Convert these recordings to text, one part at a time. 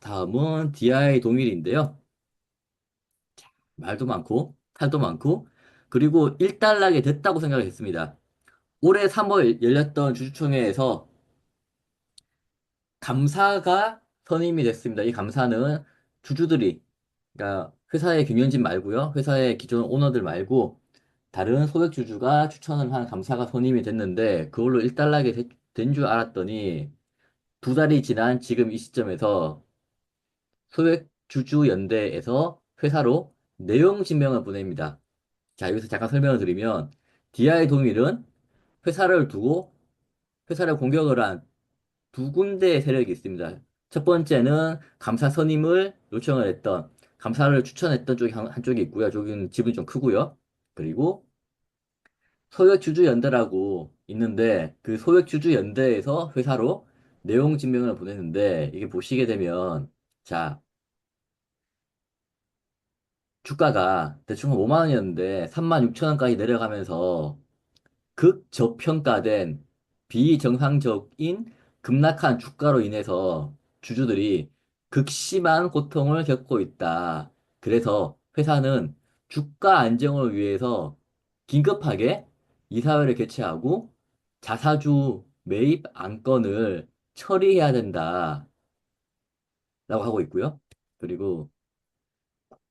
다음은 DI 동일인데요. 말도 많고, 탈도 많고, 그리고 일단락이 됐다고 생각을 했습니다. 올해 3월 열렸던 주주총회에서 감사가 선임이 됐습니다. 이 감사는 주주들이, 그러니까 회사의 경영진 말고요. 회사의 기존 오너들 말고 다른 소액 주주가 추천을 한 감사가 선임이 됐는데 그걸로 일단락이 된 줄 알았더니 두 달이 지난 지금 이 시점에서 소액주주연대에서 회사로 내용 증명을 보냅니다. 자, 여기서 잠깐 설명을 드리면 DI 동일은 회사를 두고 회사를 공격을 한 두 군데의 세력이 있습니다. 첫 번째는 감사 선임을 요청을 했던 감사를 추천했던 쪽이 한, 한쪽이 있고요. 저기는 지분이 좀 크고요. 그리고 소액주주연대라고 있는데 그 소액주주연대에서 회사로 내용 증명을 보냈는데 이게 보시게 되면 자 주가가 대충 5만 원이었는데 3만 6천 원까지 내려가면서 극저평가된 비정상적인 급락한 주가로 인해서 주주들이 극심한 고통을 겪고 있다. 그래서 회사는 주가 안정을 위해서 긴급하게 이사회를 개최하고 자사주 매입 안건을 처리해야 된다. 라고 하고 있고요. 그리고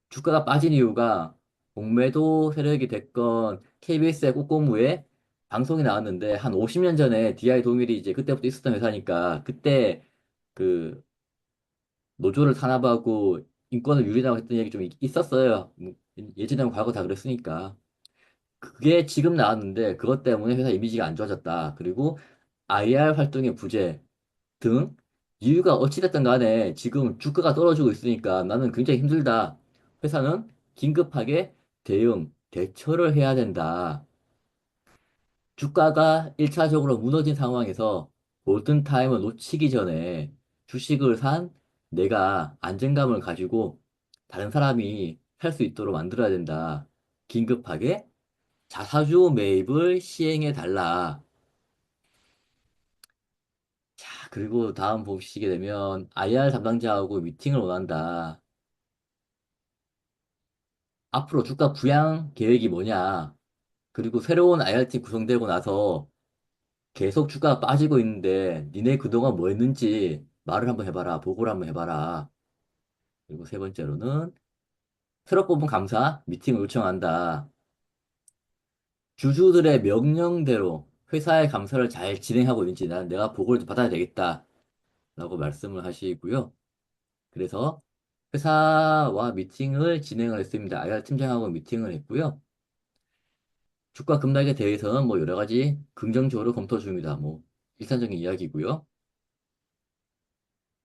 주가가 빠진 이유가 공매도 세력이 됐건 KBS의 꽃고무에 방송이 나왔는데 한 50년 전에 DI 동일이 이제 그때부터 있었던 회사니까 그때 그 노조를 탄압하고 인권을 유린하고 했던 얘기 좀 있- 있었어요. 뭐 예전에 과거 다 그랬으니까. 그게 지금 나왔는데 그것 때문에 회사 이미지가 안 좋아졌다. 그리고 IR 활동의 부재 등 이유가 어찌됐든 간에 지금 주가가 떨어지고 있으니까 나는 굉장히 힘들다. 회사는 긴급하게 대응, 대처를 해야 된다. 주가가 1차적으로 무너진 상황에서 골든타임을 놓치기 전에 주식을 산 내가 안정감을 가지고 다른 사람이 살수 있도록 만들어야 된다. 긴급하게 자사주 매입을 시행해 달라. 자, 그리고 다음 보시게 되면 IR 담당자하고 미팅을 원한다. 앞으로 주가 부양 계획이 뭐냐? 그리고 새로운 IR팀 구성되고 나서 계속 주가가 빠지고 있는데 니네 그동안 뭐 했는지 말을 한번 해봐라. 보고를 한번 해봐라. 그리고 세 번째로는 새로 뽑은 감사 미팅을 요청한다. 주주들의 명령대로 회사의 감사를 잘 진행하고 있는지 난 내가 보고를 좀 받아야 되겠다. 라고 말씀을 하시고요. 그래서 회사와 미팅을 진행을 했습니다. IR 팀장하고 미팅을 했고요. 주가 급락에 대해서는 뭐 여러 가지 긍정적으로 검토 중입니다. 뭐 일반적인 이야기고요.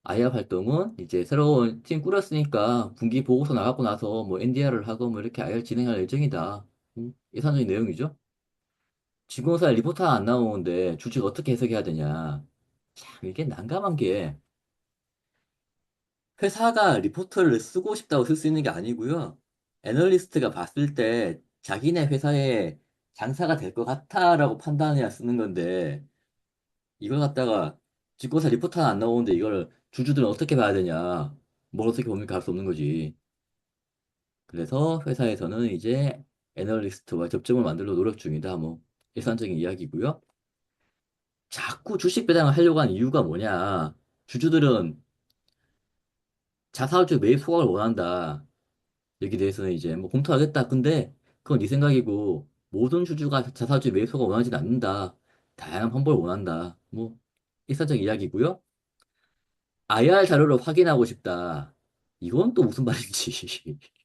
IR 활동은 이제 새로운 팀 꾸렸으니까 분기 보고서 나가고 나서 뭐 NDR을 하고 뭐 이렇게 IR 진행할 예정이다. 음, 일반적인 내용이죠. 지구본사에 리포트 안 나오는데 주식 어떻게 해석해야 되냐. 참 이게 난감한 게 회사가 리포트를 쓰고 싶다고 쓸 수 있는 게 아니고요. 애널리스트가 봤을 때 자기네 회사에 장사가 될 것 같아라고 판단해야 쓰는 건데 이걸 갖다가 집고사 리포트 하나 안 나오는데 이걸 주주들은 어떻게 봐야 되냐. 뭘 어떻게 봅니까 할 수 없는 거지. 그래서 회사에서는 이제 애널리스트와 접점을 만들려 노력 중이다. 뭐 일반적인 이야기고요. 자꾸 주식 배당을 하려고 하는 이유가 뭐냐. 주주들은 자사주 매입 소각을 원한다. 여기 대해서는 이제 뭐 검토하겠다. 근데 그건 네 생각이고 모든 주주가 자사주 매입 소각 원하지는 않는다. 다양한 환불을 원한다. 뭐 일사적 이야기고요. IR 자료를 확인하고 싶다. 이건 또 무슨 말인지.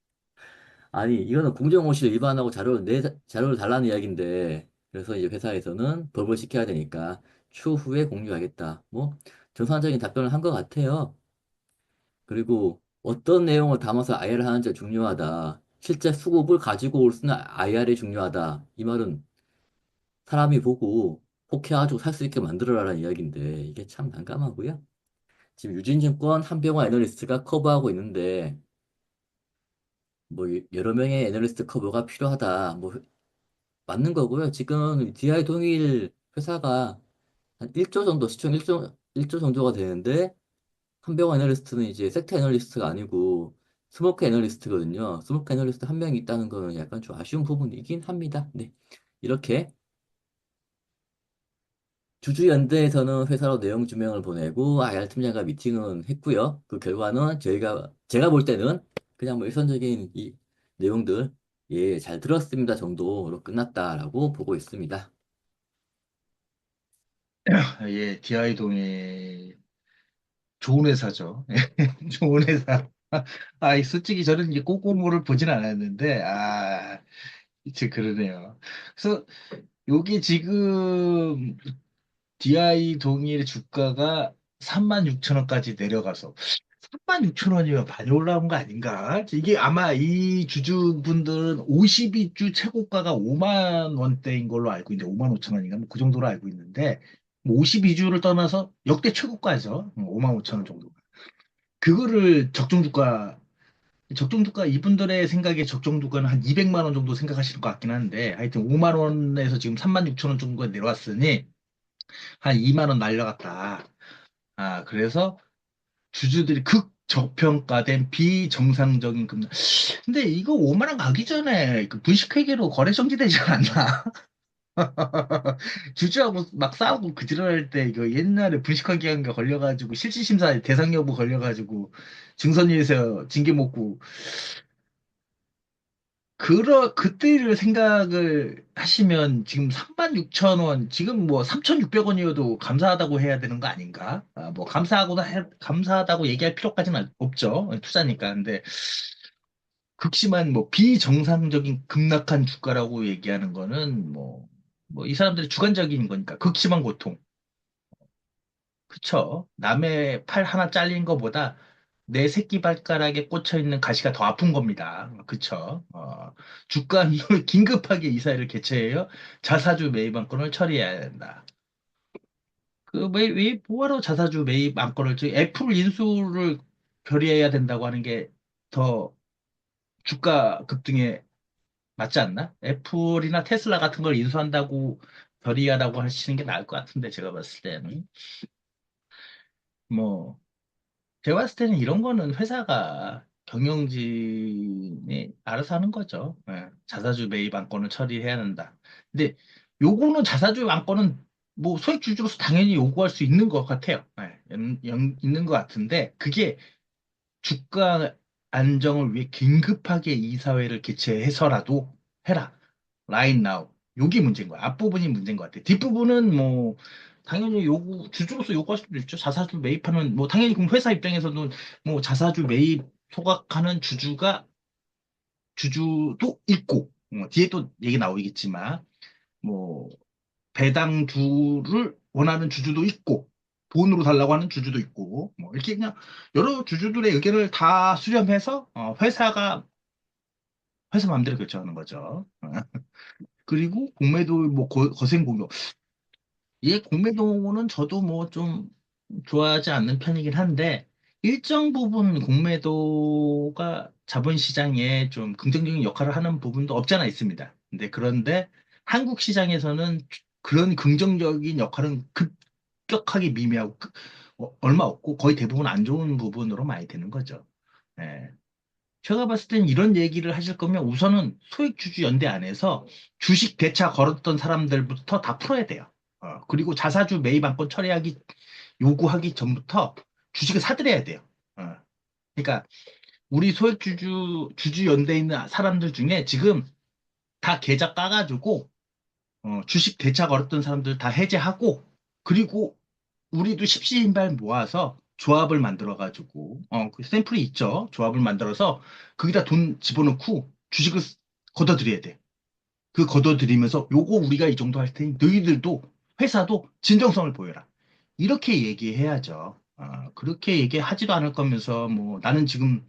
아니, 이거는 공정공시를 위반하고 자료를 내 자료를 달라는 이야기인데 그래서 이제 회사에서는 법을 지켜야 되니까 추후에 공유하겠다. 뭐 정상적인 답변을 한 것 같아요. 그리고 어떤 내용을 담아서 IR을 하는지 중요하다. 실제 수급을 가지고 올 수는 IR이 중요하다. 이 말은 사람이 보고 혹해가지고 살 수 있게 만들어라라는 이야기인데 이게 참 난감하고요. 지금 유진증권 한병화 애널리스트가 커버하고 있는데 뭐 여러 명의 애널리스트 커버가 필요하다. 뭐 맞는 거고요. 지금 DI 동일 회사가 한 1조 정도 시총 1조 1조 정도가 되는데 한병호 애널리스트는 이제 섹터 애널리스트가 아니고 스모크 애널리스트거든요. 스모크 애널리스트 한 명이 있다는 거는 약간 좀 아쉬운 부분이긴 합니다. 네. 이렇게 주주연대에서는 회사로 내용 증명을 보내고 IR 팀장과 미팅은 했고요. 그 결과는 저희가 제가 볼 때는 그냥 뭐 일선적인 이 내용들 예, 잘 들었습니다 정도로 끝났다라고 보고 있습니다. 예, DI 동에 좋은 회사죠. 좋은 회사. 아, 이 솔직히 저는 이제 꼬꼬모를 보진 않았는데, 아, 이제 그러네요. 그래서 요게 지금 DI 동일 주가가 36,000원까지 내려가서 36,000원이면 많이 올라온 거 아닌가? 이게 아마 이 주주분들은 52주 최고가가 5만 원대인 걸로 알고 있는데 5만 5천 원인가 뭐 그 정도로 알고 있는데 52주를 떠나서 역대 최고가죠. 5만 5천 원 정도가. 그거를 적정 주가 적정 주가 이분들의 생각에 적정 주가는 한 200만 원 정도 생각하시는 것 같긴 한데 하여튼 5만 원에서 지금 3만 6천 원 정도가 내려왔으니 한 2만 원 날려갔다. 아, 그래서 주주들이 극 저평가된 비정상적인 금리. 근데 이거 5만 원 가기 전에 그 분식회계로 거래 정지되지 않나? 주주하고 막 싸우고 그 지랄할 때 이거 옛날에 분식회계인가 걸려가지고 실질심사 대상 여부 걸려가지고 증선위에서 징계 먹고 그러 그때를 생각을 하시면 지금 36,000원, 지금 뭐 3,600원이어도 감사하다고 해야 되는 거 아닌가? 아, 뭐 감사하고 해- 감사하다고 얘기할 필요까지는 없죠. 투자니까. 근데 극심한 뭐 비정상적인 급락한 주가라고 얘기하는 거는 뭐 뭐 이 사람들의 주관적인 거니까 극심한 고통. 그쵸? 남의 팔 하나 잘린 거보다 내 새끼 발가락에 꽂혀 있는 가시가 더 아픈 겁니다. 그쵸? 어, 주가 긴급하게 이사회를 개최해요. 자사주 매입 안건을 처리해야 된다. 그, 왜, 왜, 뭐하러 자사주 매입 안건을, 저 애플 인수를 결의해야 된다고 하는 게 더 주가 급등에 맞지 않나? 애플이나 테슬라 같은 걸 인수한다고 결의하라고 하시는 게 나을 것 같은데, 제가 봤을 때는. 뭐, 제가 봤을 때는 이런 거는 회사가 경영진이 알아서 하는 거죠. 예, 자사주 매입 안건을 처리해야 한다. 근데 요거는 자사주 안건은 뭐 소액 주주로서 당연히 요구할 수 있는 것 같아요. 예, 연- 연- 있는 것 같은데 그게 주가 안정을 위해 긴급하게 이사회를 개최해서라도 해라. right now. 요게 문제인 거야. 앞부분이 문제인 것 같아. 뒷부분은 뭐 당연히 요구 주주로서 요구할 수도 있죠. 자사주 매입하는 뭐 당연히 그럼 회사 입장에서는 뭐 자사주 매입 소각하는 주주가 주주도 있고 뭐 뒤에 또 얘기 나오겠지만 뭐 배당주를 원하는 주주도 있고 돈으로 달라고 하는 주주도 있고 뭐 이렇게 그냥 여러 주주들의 의견을 다 수렴해서 어, 회사가 회사 마음대로 결정하는 거죠. 그리고 공매도 뭐 거, 거센 공격. 이 공매도는 저도 뭐 좀 좋아하지 않는 편이긴 한데 일정 부분 공매도가 자본시장에 좀 긍정적인 역할을 하는 부분도 없잖아 있습니다. 근데 그런데 한국 시장에서는 그런 긍정적인 역할은 급격하게 미미하고 그- 어, 얼마 없고 거의 대부분 안 좋은 부분으로 많이 되는 거죠. 예. 제가 봤을 땐 이런 얘기를 하실 거면 우선은 소액주주 연대 안에서 주식 대차 걸었던 사람들부터 다 풀어야 돼요. 어, 그리고 자사주 매입 안건 처리하기 요구하기 전부터 주식을 사들여야 돼요. 어, 그러니까 우리 소액 주주 주주 연대에 있는 사람들 중에 지금 다 계좌 까가지고 어, 주식 대차 걸었던 사람들 다 해제하고 그리고 우리도 십시인발 모아서 조합을 만들어가지고 어, 그 샘플이 있죠. 조합을 만들어서 거기다 돈 집어넣고 주식을 걷어들여야 돼. 그 걷어들이면서 요거 우리가 이 정도 할 테니 너희들도 회사도 진정성을 보여라. 이렇게 얘기해야죠. 아, 그렇게 얘기하지도 않을 거면서 뭐 나는 지금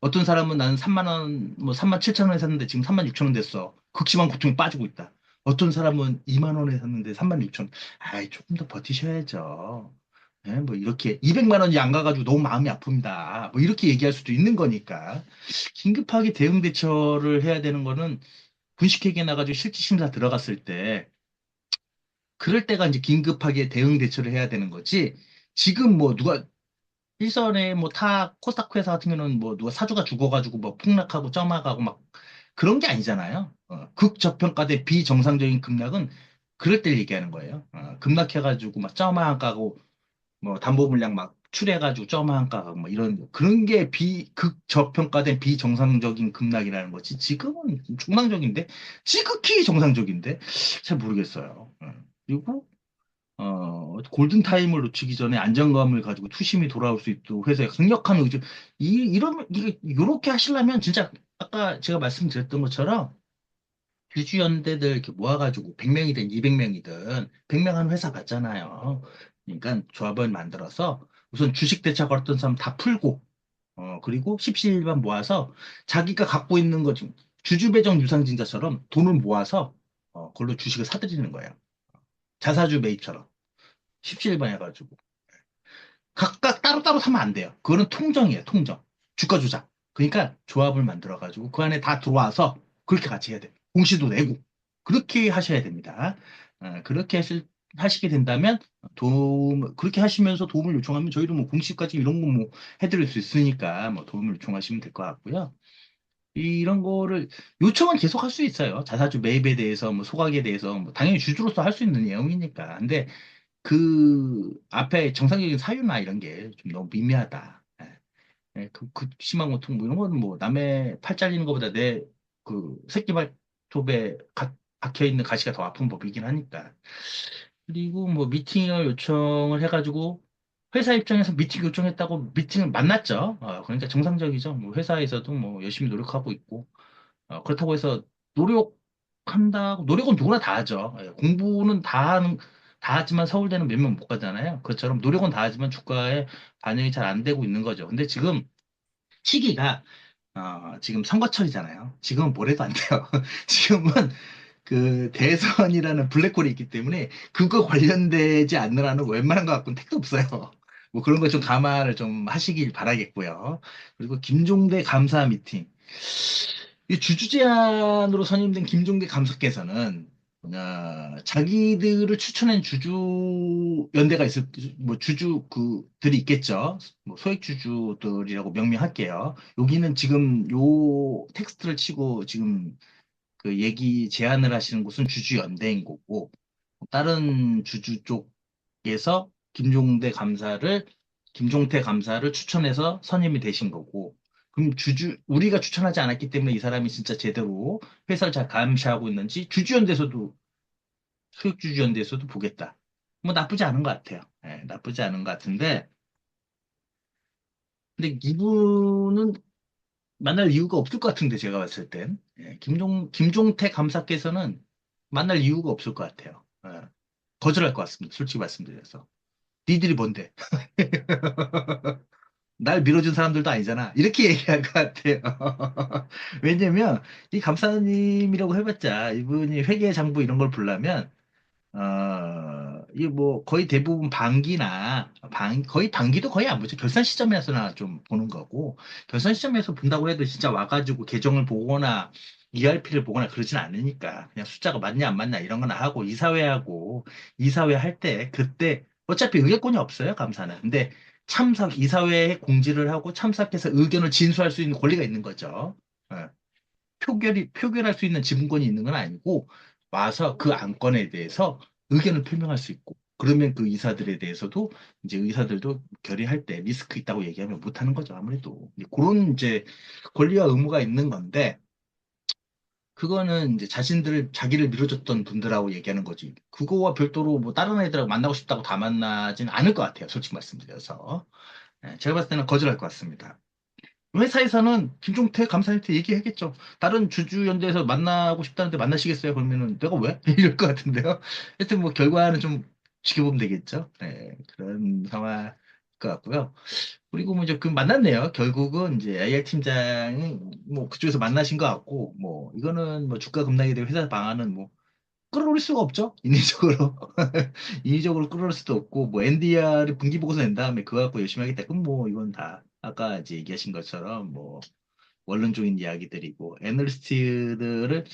어떤 사람은 나는 3만 원, 뭐 3만 7천 원에 샀는데 지금 3만 6천 원 됐어. 극심한 고통에 빠지고 있다. 어떤 사람은 2만 원에 샀는데 3만 6천 원. 아이, 조금 더 버티셔야죠. 예, 뭐 이렇게 200만 원이 안 가가지고 너무 마음이 아픕니다. 뭐 이렇게 얘기할 수도 있는 거니까. 긴급하게 대응 대처를 해야 되는 거는 분식회계 나가지고 실질 심사 들어갔을 때 그럴 때가 이제 긴급하게 대응 대처를 해야 되는 거지. 지금 뭐 누가 일선에 뭐 타 코스닥 회사 같은 경우는 뭐 누가 사주가 죽어가지고 뭐 폭락하고 점화가고 막 그런 게 아니잖아요. 어, 극저평가된 비정상적인 급락은 그럴 때 얘기하는 거예요. 어, 급락해가지고 막 점화 가고 뭐 담보 물량 막 출해가지고 점한 가뭐 이런 그런 게 비 극저평가된 비정상적인 급락이라는 거지 지금은 정상적인데 지극히 정상적인데 잘 모르겠어요. 응. 그리고 어 골든 타임을 놓치기 전에 안정감을 가지고 투심이 돌아올 수 있도록 회사의 강력한 의지 이 이러면 이게 이렇게 하시려면 진짜 아까 제가 말씀드렸던 것처럼 주주연대들 이렇게 모아가지고 100명이든 200명이든 100명 한 회사 같잖아요. 그러니까 조합을 만들어서 우선 주식 대차 걸었던 사람 다 풀고, 어, 그리고 십시일반 모아서 자기가 갖고 있는 것 중, 주주배정 유상증자처럼 돈을 모아서, 어, 그걸로 주식을 사들이는 거예요. 자사주 매입처럼. 십시일반 해가지고. 각각 따로따로 사면 안 돼요. 그거는 통정이에요, 통정. 주가 조작. 그러니까 조합을 만들어가지고 그 안에 다 들어와서 그렇게 같이 해야 돼. 공시도 내고. 그렇게 하셔야 됩니다. 어, 그렇게 하실, 하시게 된다면 도움, 그렇게 하시면서 도움을 요청하면 저희도 뭐 공시까지 이런 거 뭐 해드릴 수 있으니까 뭐 도움을 요청하시면 될 것 같고요. 이런 거를 요청은 계속 할 수 있어요. 자사주 매입에 대해서 뭐 소각에 대해서 뭐 당연히 주주로서 할 수 있는 내용이니까. 근데 그 앞에 정상적인 사유나 이런 게 좀 너무 미미하다. 예. 예, 그, 그 심한 고통 뭐 이런 거는 뭐 남의 팔 잘리는 것보다 내 그 새끼 발톱에 가- 박혀 있는 가시가 더 아픈 법이긴 하니까. 그리고 뭐 미팅을 요청을 해가지고 회사 입장에서 미팅 요청했다고 미팅을 만났죠. 어, 그러니까 정상적이죠. 뭐 회사에서도 뭐 열심히 노력하고 있고 어, 그렇다고 해서 노력한다고 노력은 누구나 다 하죠. 예, 공부는 다 하는 다 하지만 서울대는 몇 명 못 가잖아요. 그것처럼 노력은 다 하지만 주가에 반영이 잘 안 되고 있는 거죠. 근데 지금 시기가 어, 지금 선거철이잖아요. 지금은 뭐래도 안 돼요. 지금은 그 대선이라는 블랙홀이 있기 때문에 그거 관련되지 않느라는 웬만한 것 갖고는 택도 없어요. 뭐 그런 거 좀 감안을 좀 하시길 바라겠고요. 그리고 김종대 감사 미팅. 이 주주 제안으로 선임된 김종대 감사께서는 어, 자기들을 추천한 주주 연대가 있을 뭐 주주 그들이 있겠죠. 뭐 소액 주주들이라고 명명할게요. 여기는 지금 요 텍스트를 치고 지금 그 얘기 제안을 하시는 곳은 주주 연대인 거고, 다른 주주 쪽에서 김종대 감사를, 김종태 감사를 추천해서 선임이 되신 거고, 그럼 주주, 우리가 추천하지 않았기 때문에 이 사람이 진짜 제대로 회사를 잘 감시하고 있는지 주주연대에서도, 소액주주연대에서도 보겠다. 뭐 나쁘지 않은 것 같아요. 예, 나쁘지 않은 것 같은데, 근데 이분은 만날 이유가 없을 것 같은데 제가 봤을 땐 예, 김종 김종태 감사께서는 만날 이유가 없을 것 같아요. 예, 거절할 것 같습니다. 솔직히 말씀드려서 니들이 뭔데? 날 밀어준 사람들도 아니잖아. 이렇게 얘기할 것 같아요. 왜냐면 이 감사님이라고 해봤자 이분이 회계 장부 이런 걸 보려면 어, 이 뭐 거의 대부분 반기나 반 거의 반기도 거의 안 보죠. 결산 시점에서나 좀 보는 거고 결산 시점에서 본다고 해도 진짜 와가지고 계정을 보거나 ERP를 보거나 그러진 않으니까 그냥 숫자가 맞냐 안 맞냐 이런 거나 하고 이사회하고 이사회 할 때 그때 어차피 의결권이 없어요 감사는. 근데 참석 이사회에 공지를 하고 참석해서 의견을 진수할 수 있는 권리가 있는 거죠. 예. 표결이 표결할 수 있는 지분권이 있는 건 아니고 와서 그 안건에 대해서 의견을 표명할 수 있고 그러면 그 이사들에 대해서도 이제 의사들도 결의할 때 리스크 있다고 얘기하면 못 하는 거죠 아무래도 그런 이제 권리와 의무가 있는 건데 그거는 이제 자신들 자기를 밀어줬던 분들하고 얘기하는 거지 그거와 별도로 뭐 다른 애들하고 만나고 싶다고 다 만나지는 않을 것 같아요 솔직히 말씀드려서 예, 제가 봤을 때는 거절할 것 같습니다. 회사에서는 김종태 감사한테 얘기하겠죠. 다른 주주연대에서 만나고 싶다는데 만나시겠어요? 그러면은 내가 왜? 이럴 것 같은데요. 하여튼 뭐 결과는 좀 지켜보면 되겠죠. 네, 그런 상황일 것 같고요. 그리고 뭐 이제 그 만났네요. 결국은 이제 AR 팀장이 뭐 그쪽에서 만나신 것 같고 뭐 이거는 뭐 주가 급락에 대해 회사 방안은 뭐 끌어올릴 수가 없죠. 인위적으로. 인위적으로 끌어올 수도 없고, 뭐, NDR을 분기 보고서 낸 다음에 그거 갖고 열심히 하겠다. 그럼 뭐, 이건 다, 아까 이제 얘기하신 것처럼, 뭐, 원론적인 이야기들이고, 애널리스트들을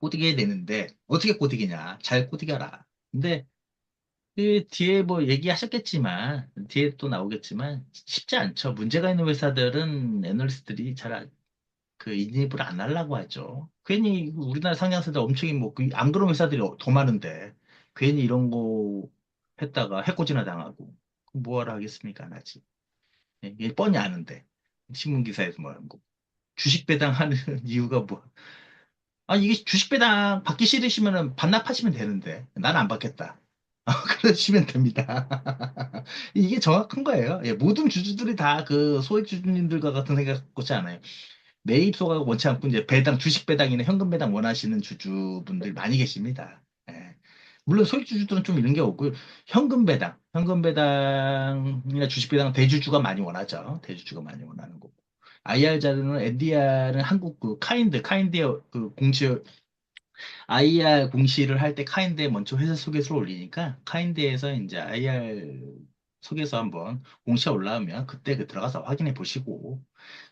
꼬드게 되는데, 어떻게 꼬드기냐? 잘 꼬드겨라. 근데, 그 뒤에 뭐 얘기하셨겠지만, 뒤에 또 나오겠지만, 쉽지 않죠. 문제가 있는 회사들은 애널리스트들이 잘 그 인입을 안 하려고 하죠. 괜히 우리나라 상장사들 엄청 뭐안 그런 회사들이 더 많은데 괜히 이런 거 했다가 해코지나 당하고 뭐하러 하겠습니까? 안 하지. 예, 이게 뻔히 아는데 신문 기사에서 거 주식 배당하는 이유가 뭐? 아 이게 주식 배당 받기 싫으시면은 반납하시면 되는데 나는 안 받겠다. 그러시면 됩니다. 이게 정확한 거예요. 예, 모든 주주들이 다 그 소액 주주님들과 같은 생각 갖고지 않아요. 매입소가 원치 않고 이제 배당, 주식 배당이나 현금 배당 원하시는 주주분들 많이 계십니다. 예. 물론 소액 주주들은 좀 이런 게 없고 현금 배당, 현금 배당이나 주식 배당은 대주주가 많이 원하죠. 대주주가 많이 원하는 거고. IR 자료는 NDR은 한국 그 카인드, 카인드의 그 공시 IR 공시를 할 때 카인드에 먼저 회사 소개서를 올리니까 카인드에서 이제 IR 소개서 한번 공시가 올라오면 그때 그 들어가서 확인해 보시고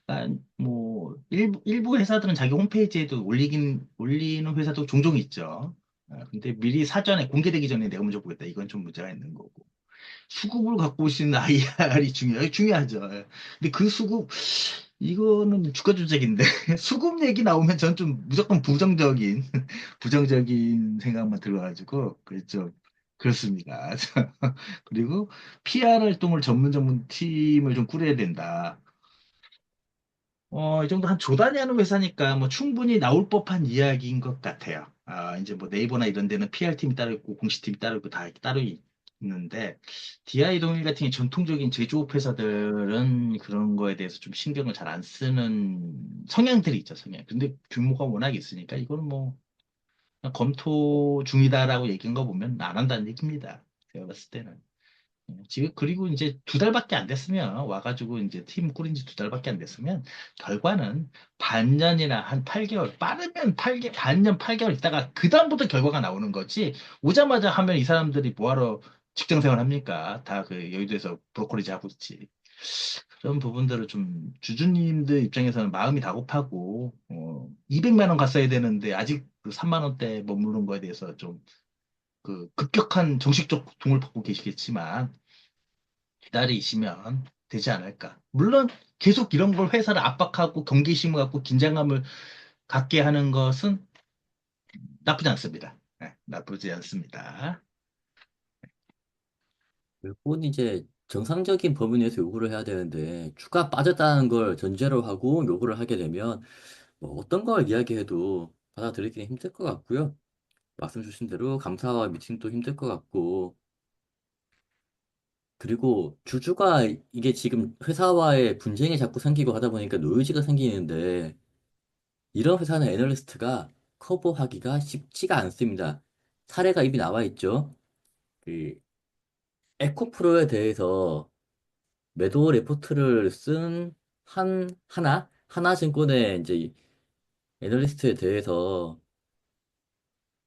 그러니까 뭐 일부, 일부 회사들은 자기 홈페이지에도 올리긴 올리는 회사도 종종 있죠. 아, 근데 미리 사전에 공개되기 전에 내가 먼저 보겠다. 이건 좀 문제가 있는 거고. 수급을 갖고 오시는 IR이 중요해요. 중요하죠. 근데 그 수급 이거는 주가 조작인데 수급 얘기 나오면 전 좀 무조건 부정적인 부정적인 생각만 들어가지고 그렇죠. 그렇습니다. 그리고 PR 활동을 전문 전문 팀을 좀 꾸려야 된다. 어, 이 정도 한 조단위 하는 회사니까 뭐 충분히 나올 법한 이야기인 것 같아요. 아, 이제 뭐 네이버나 이런 데는 PR팀이 따로 있고 공시팀이 따로 있고 다 따로 있 는데 DI 동일 같은 이 전통적인 제조업 회사들은 그런 거에 대해서 좀 신경을 잘 안 쓰는 성향들이 있죠, 성향. 근데 규모가 워낙 있으니까 이거는 뭐 검토 중이다라고 얘기한 거 보면 안 한다는 얘기입니다. 제가 봤을 때는. 지금 그리고 이제 두 달밖에 안 됐으면 와가지고 이제 팀 꾸린 지 두 달밖에 안 됐으면 결과는 반년이나 한 8개월 빠르면 8개 반년 8개월 있다가 그 다음부터 결과가 나오는 거지 오자마자 하면 이 사람들이 뭐하러 직장 생활 합니까? 다 그 여의도에서 브로커리지 하고 있지. 그런 부분들을 좀 주주님들 입장에서는 마음이 다급하고 어, 200만 원 갔어야 되는데 아직 그 3만 원대 머무른 거에 대해서 좀 그 급격한 정식적 도움을 받고 계시겠지만 기다리시면 되지 않을까. 물론 계속 이런 걸 회사를 압박하고 경계심을 갖고 긴장감을 갖게 하는 것은 나쁘지 않습니다. 네, 나쁘지 않습니다. 그건 이제 정상적인 범위 내에서 요구를 해야 되는데 주가 빠졌다는 걸 전제로 하고 요구를 하게 되면 뭐 어떤 걸 이야기해도 받아들이기 힘들 것 같고요. 말씀 주신 대로 감사와 미팅도 힘들 것 같고 그리고 주주가 이게 지금 회사와의 분쟁이 자꾸 생기고 하다 보니까 노이즈가 생기는데 이런 회사는 애널리스트가 커버하기가 쉽지가 않습니다. 사례가 이미 나와 있죠. 그 에코프로에 대해서 매도 레포트를 쓴 한, 하나? 하나증권의 이제 애널리스트에 대해서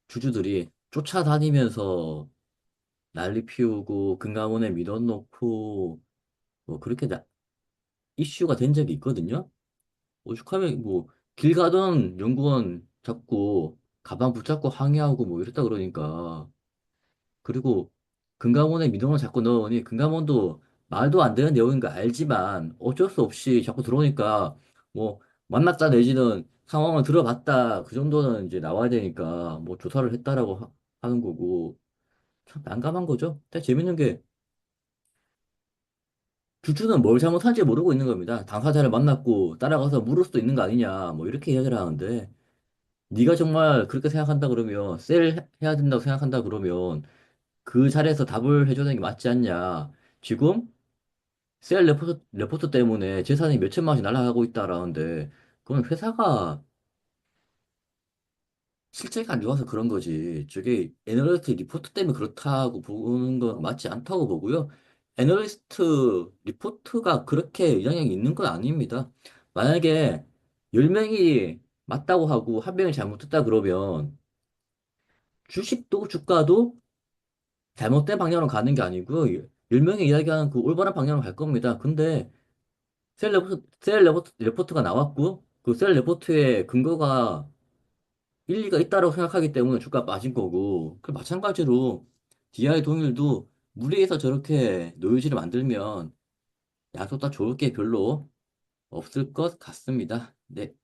주주들이 쫓아다니면서 난리 피우고 금감원에 밀어넣고 뭐 그렇게 나- 이슈가 된 적이 있거든요. 오죽하면 뭐 길 가던 연구원 잡고 가방 붙잡고 항의하고 뭐 이랬다 그러니까 그리고 금감원에 민원을 자꾸 넣으니 금감원도 말도 안 되는 내용인 거 알지만 어쩔 수 없이 자꾸 들어오니까 뭐 만났다 내지는 상황을 들어봤다 그 정도는 이제 나와야 되니까 뭐 조사를 했다라고 하, 하는 거고 참 난감한 거죠. 근데 재밌는 게 주주는 뭘 잘못한지 모르고 있는 겁니다. 당사자를 만났고 따라가서 물을 수도 있는 거 아니냐 뭐 이렇게 이야기를 하는데 네가 정말 그렇게 생각한다 그러면 셀 해야 된다고 생각한다 그러면 그 자리에서 답을 해주는 게 맞지 않냐. 지금 셀 레포트, 레포트 때문에 재산이 몇 천만 원씩 날아가고 있다라는데 그건 회사가 실제가 안 좋아서 그런 거지. 저게 애널리스트 리포트 때문에 그렇다고 보는 건 맞지 않다고 보고요. 애널리스트 리포트가 그렇게 영향이 있는 건 아닙니다. 만약에 10명이 맞다고 하고 한 명이 잘못했다 그러면 주식도 주가도 잘못된 방향으로 가는 게 아니고 10명이 이야기하는 그 올바른 방향으로 갈 겁니다. 근데 셀 레포트, 셀 레포트, 레포트가 나왔고 그 셀 레포트의 근거가 일리가 있다고 생각하기 때문에 주가 빠진 거고 그 마찬가지로 DI 동일도 무리해서 저렇게 노이즈를 만들면 양쪽 다 좋을 게 별로 없을 것 같습니다. 네.